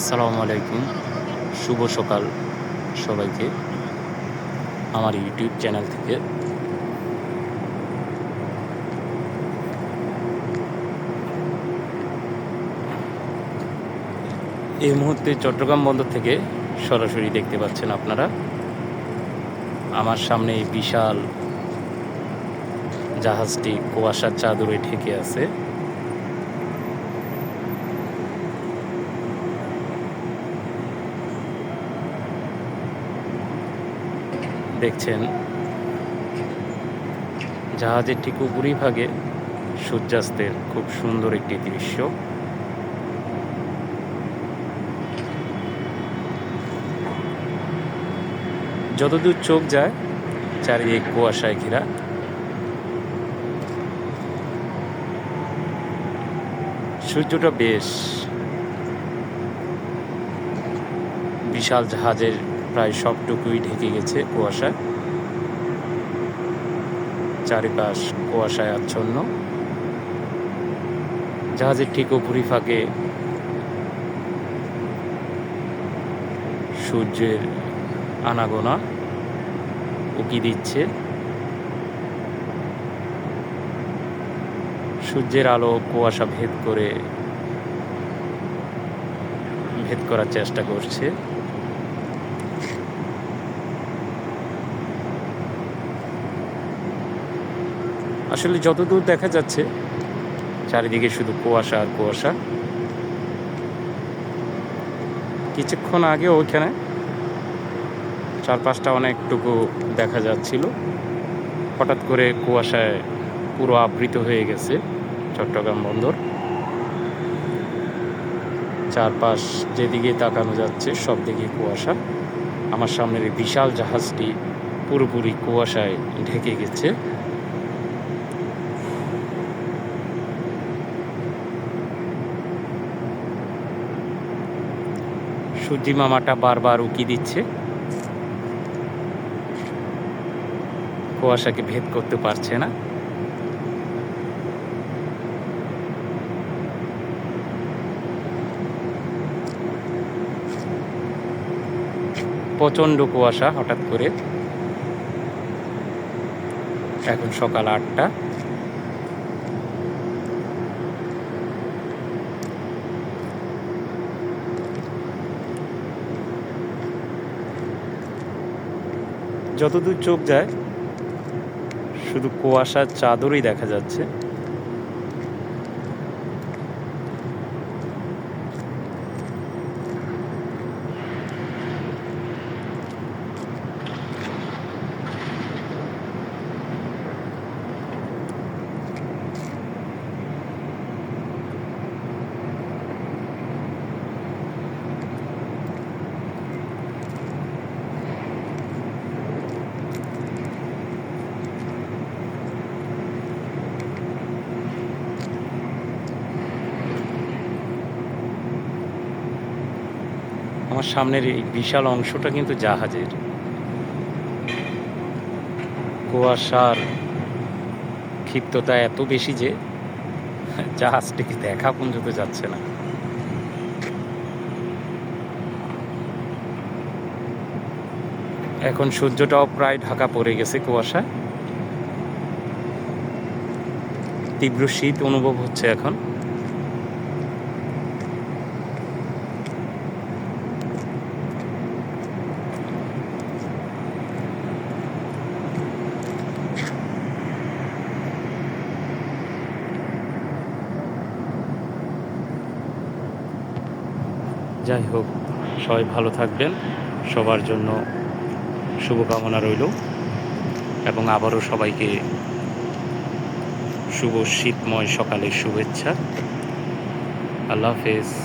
আসসালামু আলাইকুম। শুভ সকাল সবাইকে আমার ইউটিউব চ্যানেল থেকে। এই মুহূর্তে চট্টগ্রাম বন্দর থেকে সরাসরি দেখতে পাচ্ছেন আপনারা। আমার সামনে বিশাল জাহাজটি কুয়াশার চাদরে ঢেকে আছে। দেখছেন। জাহাজের ঠিক উপরিভাগে সূর্যাস্তের খুব সুন্দর একটি দৃশ্য। যতদূর চোখ যায়, চারিদিকে কুয়াশায় ঘেরা। সূর্যটা বেশ বিশাল জাহাজের প্রায় সবটুকুই ঢেকে গেছে কুয়াশা। চারিপাশ কুয়াশায় আচ্ছন্ন। জাহাজের ঠিক উপরি ফাঁকে সূর্যের আনাগোনা উকি দিচ্ছে। সূর্যের আলো কুয়াশা ভেদ করে, ভেদ করার চেষ্টা করছে। আসলে যতদূর দেখা যাচ্ছে, চারিদিকে শুধু কুয়াশা আর কুয়াশা। কিছুক্ষণ আগে ওইখানে চারপাশটা অনেকটুকু দেখা যাচ্ছিল। হঠাৎ করে কুয়াশায় পুরো আবৃত হয়ে গেছে চট্টগ্রাম বন্দর। চারপাশ যেদিকে তাকানো যাচ্ছে, সব দিকে কুয়াশা। আমার সামনের বিশাল জাহাজটি পুরোপুরি কুয়াশায় ঢেকে গেছে। সূর্যি মামাটা বারবার উকি দিচ্ছে। কুয়াশাকে ভেদ করতে পারছে না। প্রচণ্ড কুয়াশা হঠাৎ করে। এখন সকাল আটটা। যতদূর চোখ যায় শুধু কুয়াশার চাদরই দেখা যাচ্ছে। আমার সামনের এই বিশাল অংশটা কিন্তু জাহাজের। কুয়াশার ক্ষিপ্ততা এত বেশি যে জাহাজটিকে দেখা পর্যন্ত যাচ্ছে না। এখন সূর্যটাও প্রায় ঢাকা পড়ে গেছে কুয়াশা তীব্র শীত অনুভব হচ্ছে এখন। যাই হোক, সবাই ভালো থাকবেন। সবার জন্য শুভকামনা রইল এবং আবারও সবাইকে শুভ শীতময় সকালের শুভেচ্ছা। আল্লাহ হাফেজ।